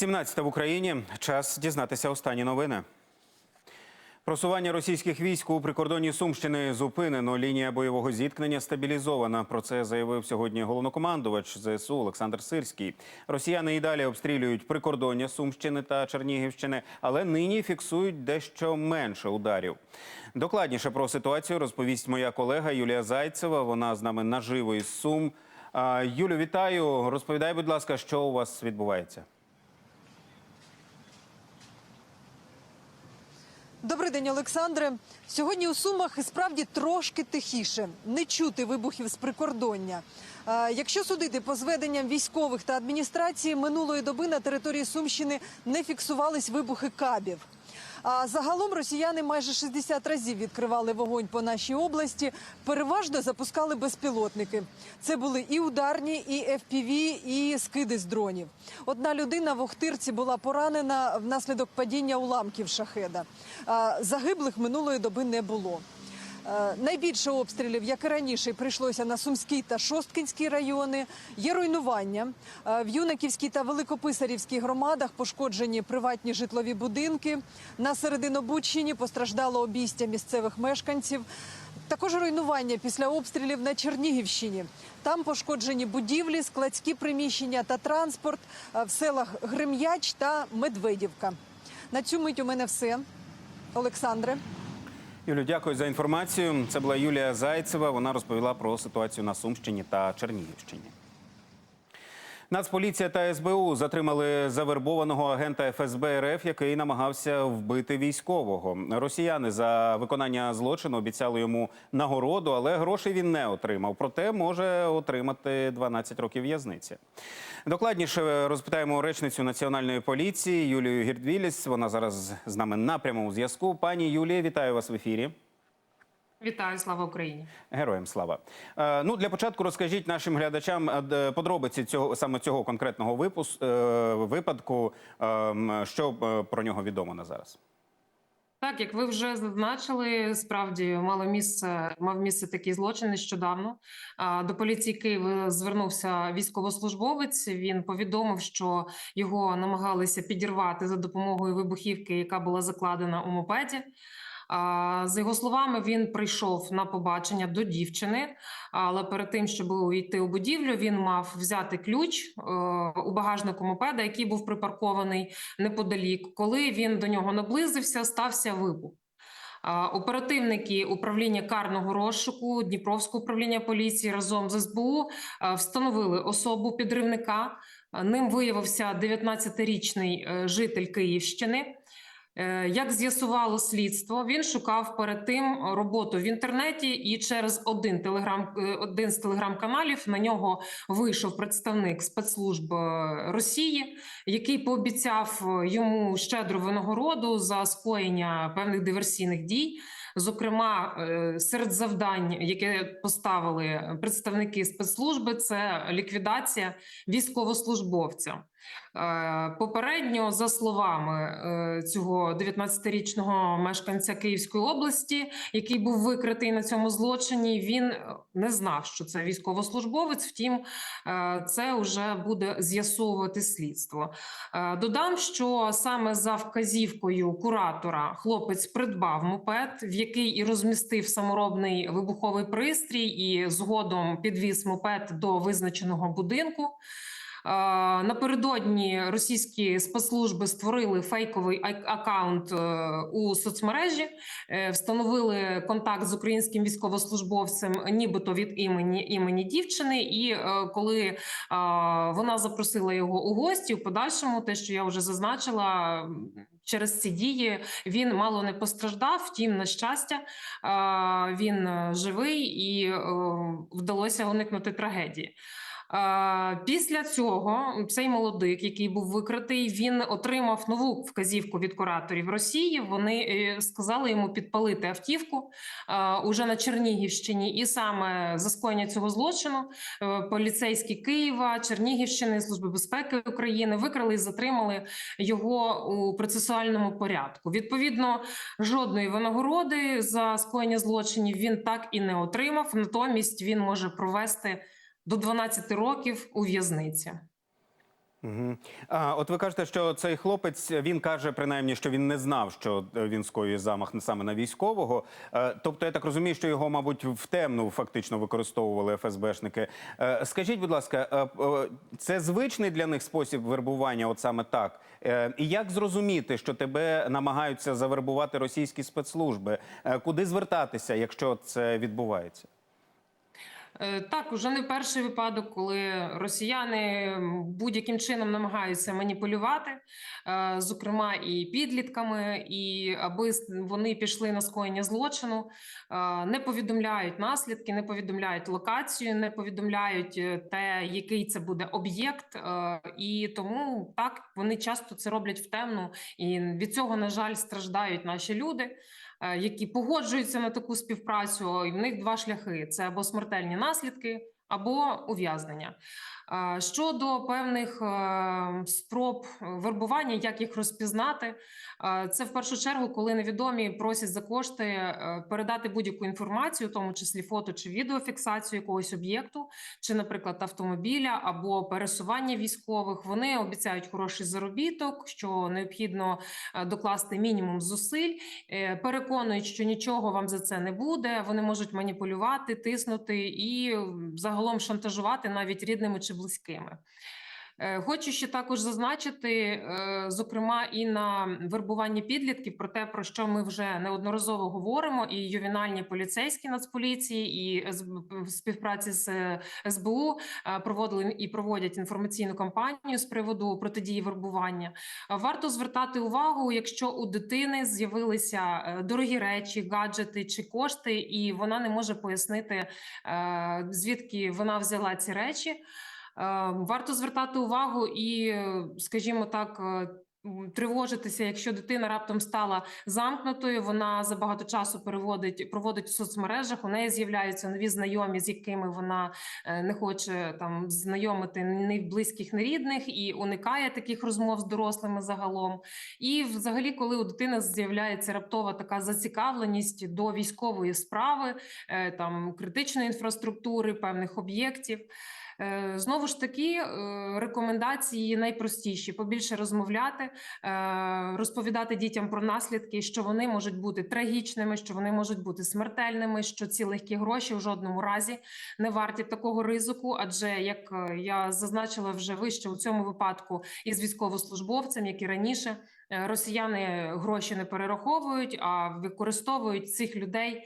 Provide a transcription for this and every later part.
17 в Україні. Час дізнатися останні новини. Просування російських військ у прикордонні Сумщини зупинено. Лінія бойового зіткнення стабілізована. Про це заявив сьогодні головнокомандувач ЗСУ Олександр Сирський. Росіяни і далі обстрілюють прикордоння Сумщини та Чернігівщини, але нині фіксують дещо менше ударів. Докладніше про ситуацію розповість моя колега Юлія Зайцева. Вона з нами наживо із Сум. Юлю, вітаю. Розповідай, будь ласка, що у вас відбувається. Добрий день, Олександре. Сьогодні у Сумах справді трошки тихіше. Не чути вибухів з прикордоння. Е, Якщо судити по зведенням військових та адміністрації, минулої доби на території Сумщини не фіксувались вибухи кабів. А загалом росіяни майже 60 разів відкривали вогонь по нашій області. Переважно запускали безпілотники. Це були і ударні, і FPV, і скиди з дронів. Одна людина в Охтирці була поранена внаслідок падіння уламків шахеда. Загиблих минулої доби не було. Е, Найбільше обстрілів, як і раніше, прийшлося на Сумський та Шосткинський райони. Є руйнування Е, в Юнаківській та Великописарівській громадах. Пошкоджені приватні житлові будинки. На Серединобудщині постраждало обійстя місцевих мешканців. Також руйнування після обстрілів на Чернігівщині. Там пошкоджені будівлі, складські приміщення та транспорт е, в селах Грим'яч та Медведівка. На цю мить у мене все. Олександре. Юлю, дякую за інформацію. Це була Юлія Зайцева. Вона розповіла про ситуацію на Сумщині та Чернігівщині. Нацполіція та СБУ затримали завербованого агента ФСБ РФ, який намагався вбити військового. Росіяни за виконання злочину обіцяли йому нагороду, але грошей він не отримав. Проте може отримати 12 років в'язниці. Докладніше розпитаємо речницю національної поліції Юлію Гірдвіліс. Вона зараз з нами на прямому зв'язку. Пані Юлія, вітаю вас в ефірі. Вітаю, слава Україні. Героям слава. Е, ну для початку розкажіть нашим глядачам е, подробиці цього саме цього конкретного випус, е, випадку. Е, що е, про нього відомо на зараз? Так, як ви вже зазначили, справді мало місце мав місце такий злочин нещодавно. До поліції Києва звернувся військовослужбовець. Він повідомив, що його намагалися підірвати за допомогою вибухівки, яка була закладена у мопеді. За його словами, він прийшов на побачення до дівчини, але перед тим, щоб увійти у будівлю, він мав взяти ключ е, у багажнику мопеда, який був припаркований неподалік. Коли він до нього наблизився, стався вибух. Оперативники управління карного розшуку Дніпровського управління поліції разом з СБУ встановили особу підривника. Ним виявився 19-річний е, житель Київщини. Е, Як з'ясувало слідство, він шукав перед тим роботу в інтернеті, і через один телеграм е, один з телеграм-каналів на нього вийшов представник спецслужб е, Росії, який пообіцяв йому щедру винагороду за скоєння певних диверсійних дій. Зокрема, серед завдань, яке поставили представники спецслужби, це ліквідація військовослужбовця. Е, Попередньо, за словами е, цього 19-річного мешканця Київської області, який був викритий на цьому злочині, він е, не знав, що це військовослужбовець. Втім, це вже буде з'ясовувати слідство. Додам, що саме за вказівкою куратора хлопець придбав мопед, в який і розмістив саморобний вибуховий пристрій, і згодом підвіз мопед до визначеного будинку. Напередодні російські спецслужби створили фейковий акаунт е, у соцмережі, е, встановили контакт з українським військовослужбовцем, нібито від імені імені дівчини. І е, коли вона запросила його у гості, в подальшому, те, що я вже зазначила. Через ці дії він мало не постраждав. Втім, на щастя, він живий і вдалося уникнути трагедії. Після цього цей молодик, який був викритий, він отримав нову вказівку від кураторів Росії. Вони е, сказали йому підпалити автівку уже на Чернігівщині, і саме за скоєння цього злочину е, поліцейські Києва, Чернігівщини, Служби безпеки України викрали і затримали його у процесуальному порядку. Відповідно, жодної винагороди за скоєння злочинів він так і не отримав. Натомість він може провести до 12 років у в'язниці. Угу. А, от ви кажете, що цей хлопець він каже, принаймні, що він не знав, що е, він скоює замах саме на військового. Е, тобто, я так розумію, що його, мабуть, в темну фактично використовували ФСБшники. Е, скажіть, будь ласка, це звичний для них спосіб вербування, от саме так? І як зрозуміти, що тебе намагаються завербувати російські спецслужби? Куди звертатися, якщо це відбувається? Е, Так, уже не перший випадок, коли росіяни будь-яким чином намагаються маніпулювати, е, зокрема і підлітками, і аби вони пішли на скоєння злочину, е, не повідомляють наслідки, не повідомляють локацію, не повідомляють те, який це буде об'єкт, і тому так вони часто це роблять в темну, і від цього, на жаль, страждають наші люди які погоджуються на таку співпрацю, і в них два шляхи: це або смертельні наслідки, або ув'язнення. Щодо певних е, спроб вербування, як їх розпізнати, е, це в першу чергу, коли невідомі просять за кошти е, передати будь-яку інформацію, в тому числі фото чи відеофіксацію якогось об'єкту, чи, наприклад, автомобіля або пересування військових. Вони обіцяють хороший заробіток, що необхідно докласти мінімум зусиль, переконують, що нічого вам за це не буде. Вони можуть маніпулювати, тиснути і м, загалом шантажувати навіть рідними чи близькими. Е, Хочу ще також зазначити, е, зокрема, і на вербуванні підлітків про те, про що ми вже неодноразово говоримо, і ювенальні поліцейські нацполіції, і в співпраці з СБУ е, проводили і проводять інформаційну кампанію з приводу протидії вербування. Варто звертати увагу, якщо у дитини з'явилися дорогі речі, гаджети чи кошти, і вона не може пояснити, звідки вона взяла ці речі. Е, Варто звертати увагу і, скажімо так. е, Тривожитися, якщо дитина раптом стала замкнутою, вона забагато часу переводить проводить в соцмережах. У неї з'являються нові знайомі, з якими вона е, не хоче там знайомити ні близьких, ні рідних, і уникає таких розмов з дорослими загалом. І, взагалі, коли у дитини з'являється раптова така зацікавленість до військової справи, там критичної інфраструктури, певних об'єктів. Е, Знову ж таки, е, рекомендації найпростіші: побільше розмовляти, е, розповідати дітям про наслідки, що вони можуть бути трагічними, що вони можуть бути смертельними, що ці легкі гроші в жодному разі не варті такого ризику. Адже як я зазначила вже вище у цьому випадку із військовослужбовцем, як і раніше, росіяни гроші не перераховують, а використовують цих людей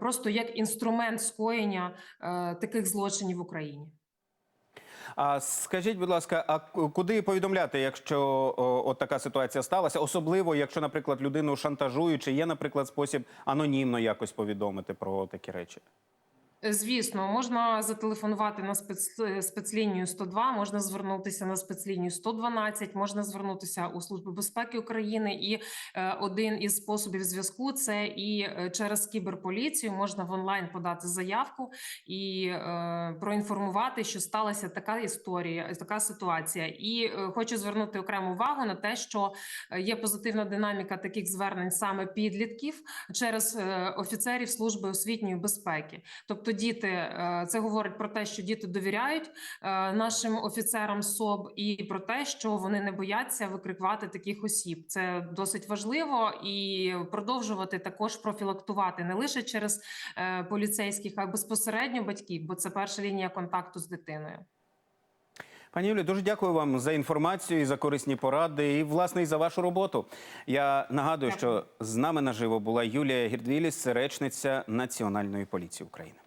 просто як інструмент скоєння таких злочинів в Україні. А скажіть, будь ласка, а куди повідомляти, якщо от така ситуація сталася? Особливо, якщо, наприклад, людину шантажують, чи є, наприклад, спосіб анонімно якось повідомити про такі речі? Звісно, можна зателефонувати на спец... спецлінію 102, можна звернутися на спецлінію 112, можна звернутися у Службу безпеки України. І е, один із способів зв'язку це і е, через кіберполіцію можна в онлайн подати заявку і е, проінформувати, що сталася така історія, така ситуація. І е, хочу звернути окрему увагу на те, що е, є позитивна динаміка таких звернень саме підлітків через е, офіцерів служби освітньої безпеки. Тобто, діти е, це говорить про те, що діти довіряють е, нашим офіцерам СОБ, і про те, що вони не бояться викрикувати таких осіб. Це досить важливо і продовжувати також профілактувати не лише через е, поліцейських, а й безпосередньо батьків, бо це перша лінія контакту з дитиною. Пані Юлі, дуже дякую вам за інформацію і за корисні поради, і власне і за вашу роботу. Я нагадую, Дякую. що з нами наживо була Юлія Гірдвіліс, речниця Національної поліції України.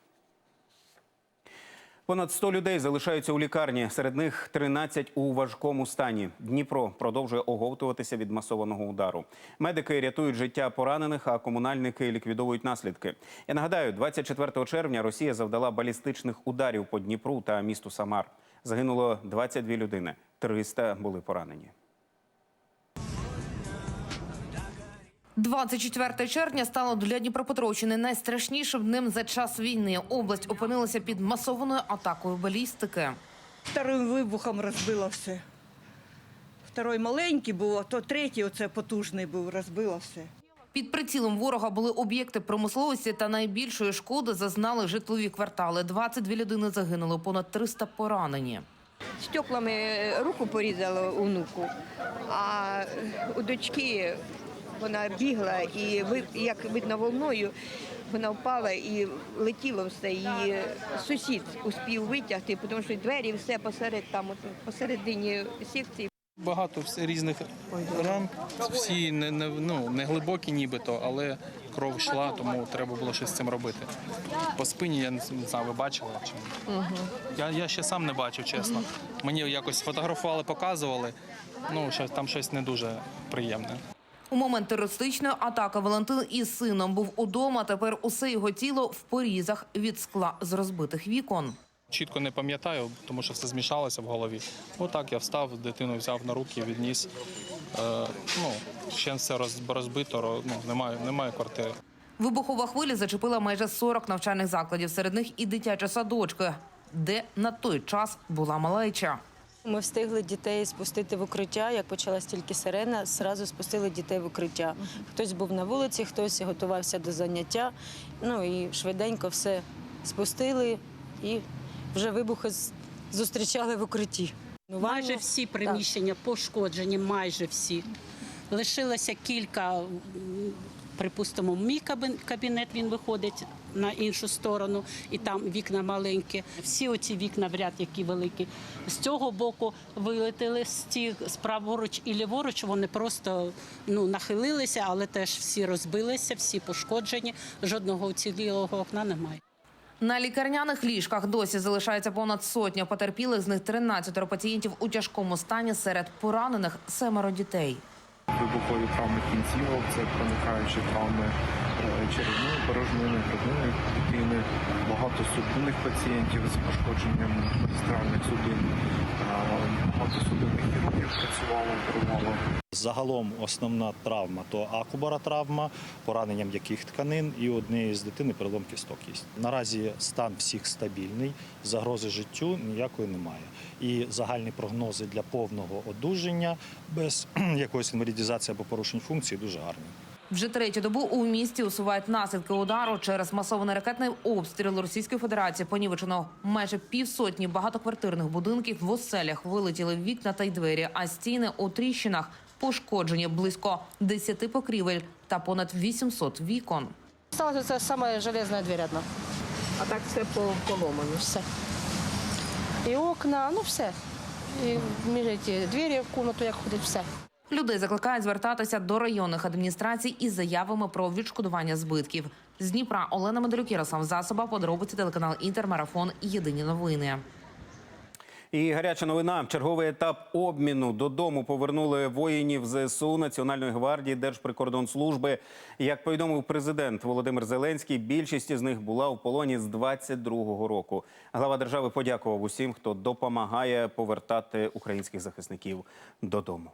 Понад 100 людей залишаються у лікарні. Серед них 13 у важкому стані. Дніпро продовжує оговтуватися від масованого удару. Медики рятують життя поранених, а комунальники ліквідовують наслідки. Я нагадаю, 24 червня Росія завдала балістичних ударів по Дніпру та місту Самар. Загинуло 22 людини, 300 були поранені. 24 червня стало для Дніпропетровщини найстрашнішим днем за час війни. Область опинилася під масованою атакою балістики. Вторим вибухом розбило все. Второй маленький був, а то третій, оце потужний був, розбило все. Під прицілом ворога були об'єкти промисловості та найбільшої шкоди зазнали житлові квартали. 22 людини загинули, понад 300 поранені. стеклами руку порізала онуку, а у дочки вона бігла і як видно волною. Вона впала і летіло все. Її сусід успів витягти, тому що двері все посеред там, от, посередині секції. Багато різних ран, всі не, не, ну, не глибокі нібито, але кров йшла, тому треба було щось з цим робити. По спині я не знаю, ви бачили? Чи... Я, я ще сам не бачив, чесно. Мені якось фотографували, показували. Ну, що, там щось не дуже приємне. У момент терористичної атаки Валентин із сином був удома. Тепер усе його тіло в порізах від скла з розбитих вікон. Чітко не пам'ятаю, тому що все змішалося в голові. Отак я встав, дитину взяв на руки, відніс. Е, ну, ще все розбито, ну, немає, немає квартири. Вибухова хвиля зачепила майже 40 навчальних закладів. Серед них і дитячі садочки, де на той час була малеча. Ми встигли дітей спустити в укриття. Як почалась тільки сирена, зразу спустили дітей в укриття. Хтось був на вулиці, хтось готувався до заняття. Ну і швиденько все спустили і вже вибухи зустрічали в укритті. Ну, Майже всі приміщення пошкоджені, майже всі. Лишилося кілька, припустимо, мій кабін- кабінет він виходить на іншу сторону, і там вікна маленькі. Всі оці вікна в ряд, які великі. З цього боку вилетіли з ті праворуч і ліворуч. Вони просто ну, нахилилися, але теж всі розбилися, всі пошкоджені. Жодного уцілілого окна немає. На лікарняних ліжках досі залишається понад сотня потерпілих. З них 13 пацієнтів у тяжкому стані. Серед поранених семеро дітей. Вибухові травми кінцівок, це проникаючі травми е, черевної, порожнини, грудної клітини, багато судинних пацієнтів з пошкодженням магістральних судин, Е, багато судинних хірургів працювало, оперувало. Загалом основна травма то акубара травма, поранення м'яких тканин і однієї з дитини перелом кісток є. Наразі стан всіх стабільний, загрози життю ніякої немає. І загальні прогнози для повного одужання без якоїсь інвалідізації або порушень функції дуже гарні. Вже третю добу у місті усувають наслідки удару через масований ракетний обстріл Російської Федерації. Понівечено майже півсотні багатоквартирних будинків в оселях вилетіли вікна та й двері, а стіни у тріщинах пошкоджені близько 10 покрівель та понад 800 вікон. Осталась це саме железна двері одна. А так все поломано. Все. І окна, ну все. І між ці двері в кімнату, як ходить, все. Людей закликають звертатися до районних адміністрацій із заявами про відшкодування збитків. З Дніпра Олена Ярослав Засоба, подробиці телеканал Інтермарафон. Єдині новини. І гаряча новина. Черговий етап обміну додому повернули воїнів ЗСУ Національної гвардії Держприкордонслужби. Як повідомив президент Володимир Зеленський, більшість із них була у полоні з 22-го року. Глава держави подякував усім, хто допомагає повертати українських захисників додому.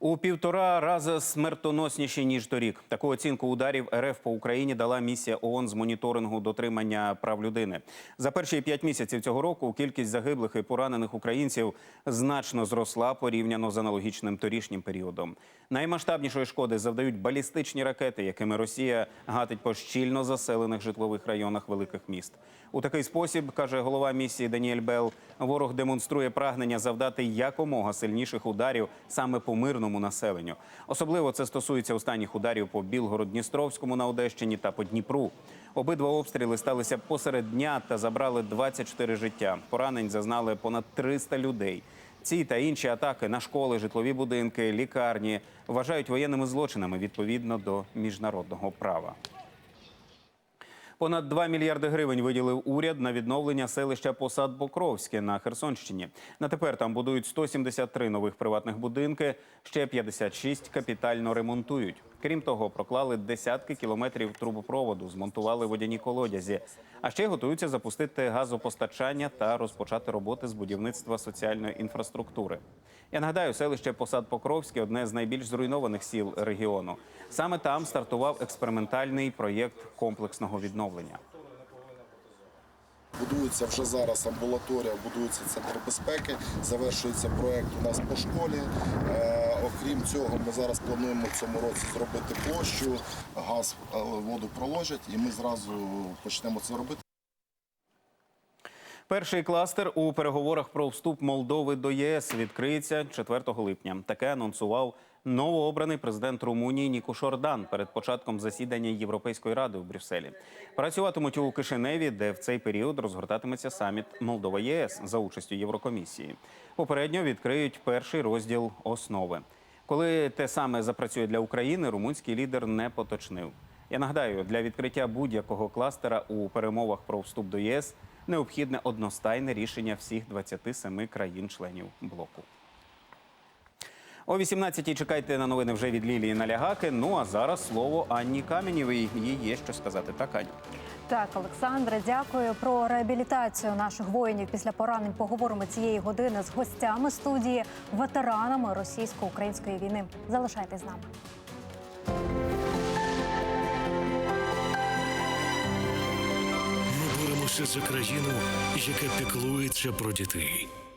У півтора рази смертоносніші ніж торік. Таку оцінку ударів РФ по Україні дала місія ООН з моніторингу дотримання прав людини. За перші п'ять місяців цього року кількість загиблих і поранених українців значно зросла порівняно з аналогічним торішнім періодом. Наймасштабнішої шкоди завдають балістичні ракети, якими Росія гатить по щільно заселених житлових районах великих міст. У такий спосіб каже голова місії Даніель Бел. Ворог демонструє прагнення завдати якомога сильніших ударів саме по мирному населенню. Особливо це стосується останніх ударів по Білгород-Дністровському на Одещині та по Дніпру. Обидва обстріли сталися посеред дня та забрали 24 життя. Поранень зазнали понад 300 людей. Ці та інші атаки на школи, житлові будинки, лікарні вважають воєнними злочинами відповідно до міжнародного права. Понад 2 мільярди гривень виділив уряд на відновлення селища Посад Покровське на Херсонщині. На тепер там будують 173 нових приватних будинки, ще 56 капітально ремонтують. Крім того, проклали десятки кілометрів трубопроводу, змонтували водяні колодязі. А ще готуються запустити газопостачання та розпочати роботи з будівництва соціальної інфраструктури. Я нагадаю, селище Посад Покровське одне з найбільш зруйнованих сіл регіону. Саме там стартував експериментальний проєкт комплексного відновлення. Будується вже зараз амбулаторія, будується центр безпеки, завершується проект у нас по школі. Окрім цього, ми зараз плануємо в цьому році зробити площу, газ, е, воду проложать, і ми зразу почнемо це робити. Перший кластер у переговорах про вступ Молдови до єС відкриється 4 липня. Таке анонсував новообраний президент Румунії Нікуш Ордан перед початком засідання Європейської ради у Брюсселі. Працюватимуть у Кишиневі, де в цей період розгортатиметься саміт Молдова ЄС за участю Єврокомісії. Попередньо відкриють перший розділ основи. Коли те саме запрацює для України, румунський лідер не поточнив. Я нагадаю, для відкриття будь-якого кластера у перемовах про вступ до ЄС необхідне одностайне рішення всіх 27 країн-членів блоку. О 18-й чекайте на новини вже від Лілії Налягаки. Ну а зараз слово Анні Каменєвій. Їй є що сказати. Так, Аню. Так, Олександре, дякую про реабілітацію наших воїнів після поранень. Поговоримо цієї години з гостями студії, ветеранами російсько-української війни. Залишайтесь з нами. Ми боремося за країну, яка піклується про дітей.